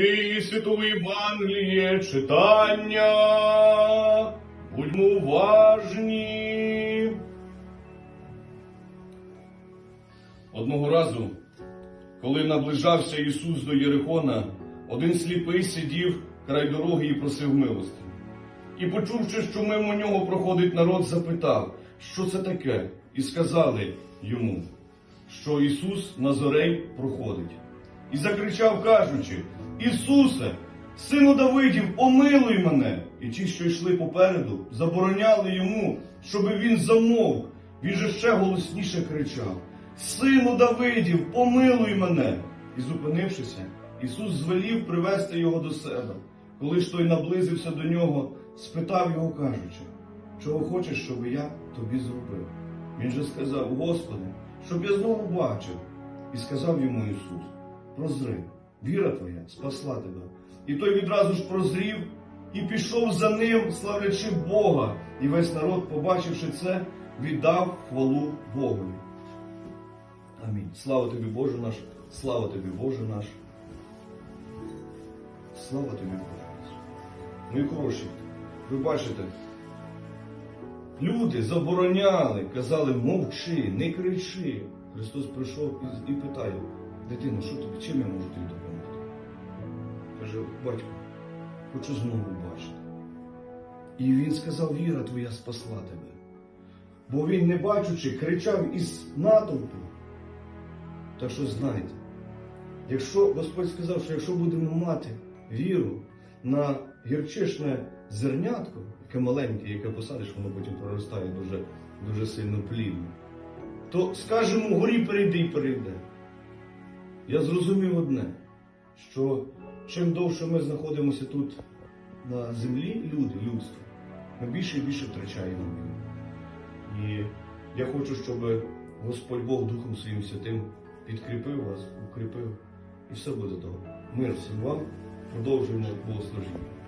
Луки Святого Євангеліє читання. Будьмо уважні. Одного разу, коли наближався Ісус до Єрихона, один сліпий сидів край дороги і просив милості. І, почувши, що мимо нього проходить народ, запитав, що це таке, і сказали йому, що Ісус Назарей проходить. І закричав, кажучи: Ісусе, сину Давидів, помилуй мене! І ті, що йшли попереду, забороняли йому, щоби він замовк. Він же ще голосніше кричав: Сину Давидів, помилуй мене! І зупинившися, Ісус звелів привести його до себе. Коли ж той наблизився до нього, спитав його, кажучи, чого хочеш, щоб я тобі зробив? Він же сказав, Господи, щоб я знову бачив. І сказав йому Ісус, прозри, віра твоя спасла тебе. І той відразу ж прозрів і пішов за ним, славлячи Бога. І весь народ, побачивши це, віддав хвалу Богові. Амінь. Слава тобі, Боже наш, слава тобі, Боже наш. Слава тобі, Боже наш. Мої хороші, ви бачите, люди забороняли, казали, мовчи, не кричи. Христос прийшов і, питає, дитино, що тобі, чим я можу тобі допомогти? Каже, батько, хочу знову бачити. І він сказав, віра твоя спасла тебе. Бо він, не бачучи, кричав із натовпу. Так що знайте, якщо Господь сказав, що якщо будемо мати віру на гірчишне зернятко, яке маленьке, яке посадиш, воно потім проростає дуже, дуже сильно плідно, то скажемо горі перейди і перейде. Я зрозумів одне, що чим довше ми знаходимося тут на землі, люди, людство, ми більше і більше втрачаємо. І я хочу, щоб Господь Бог Духом Своїм Святим підкріпив вас, укріпив, і все буде добре. Мир всім вам, продовжуємо богослужіння.